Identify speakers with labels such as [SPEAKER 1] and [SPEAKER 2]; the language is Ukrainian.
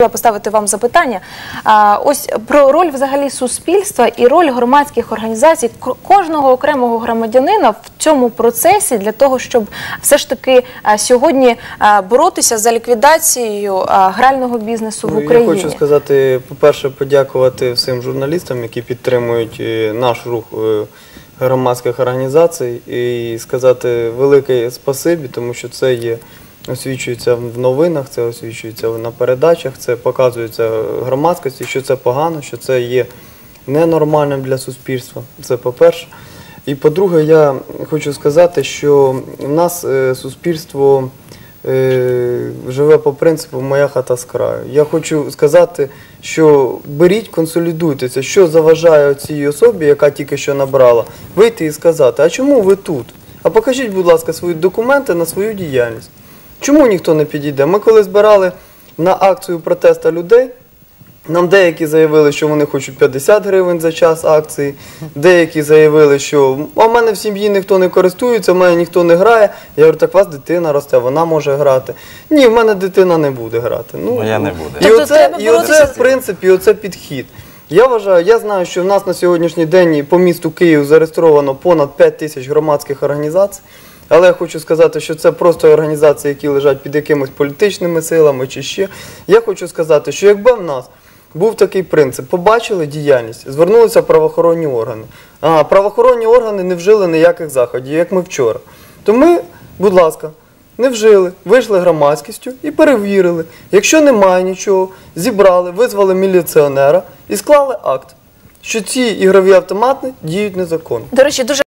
[SPEAKER 1] хотіла поставити вам запитання. А, ось про роль взагалі суспільства і роль громадських організацій ко- кожного окремого громадянина в цьому процесі для того, щоб все ж таки а, сьогодні а, боротися за ліквідацією а, грального бізнесу в
[SPEAKER 2] Ну,
[SPEAKER 1] Україні.
[SPEAKER 2] Я хочу сказати, по-перше, подякувати всім журналістам, які підтримують е, наш рух е, громадських організацій, і сказати велике спасибі, тому що це є. Освічується в новинах, це освічується на передачах, це показується громадськості, що це погано, що це є ненормальним для суспільства. Це по-перше. І по-друге, я хочу сказати, що в нас е, суспільство е, живе по принципу Моя хата з краю. Я хочу сказати, що беріть, консолідуйтеся, що заважає цій особі, яка тільки що набрала, вийти і сказати, а чому ви тут? А покажіть, будь ласка, свої документи на свою діяльність. Чому ніхто не підійде? Ми коли збирали на акцію протесту людей, нам деякі заявили, що вони хочуть 50 гривень за час акції, деякі заявили, що а в мене в сім'ї ніхто не користується, в мене ніхто не грає. Я говорю, так у вас дитина росте, вона може грати. Ні, в мене дитина не буде грати. Ну,
[SPEAKER 3] Моя не буде.
[SPEAKER 2] І
[SPEAKER 1] Тобто
[SPEAKER 2] оце,
[SPEAKER 1] треба
[SPEAKER 2] і
[SPEAKER 1] боротися
[SPEAKER 2] оце
[SPEAKER 1] з
[SPEAKER 2] в
[SPEAKER 1] цим.
[SPEAKER 2] принципі, оце підхід. Я вважаю, я знаю, що в нас на сьогоднішній день по місту Київ зареєстровано понад 5 тисяч громадських організацій. Але я хочу сказати, що це просто організації, які лежать під якимись політичними силами чи ще. Я хочу сказати, що якби в нас був такий принцип, побачили діяльність, звернулися правоохоронні органи. А правоохоронні органи не вжили ніяких заходів, як ми вчора. То ми, будь ласка, не вжили, вийшли громадськістю і перевірили. Якщо немає нічого, зібрали, визвали міліціонера і склали акт, що ці ігрові автомати діють незаконно.
[SPEAKER 1] До речі, дуже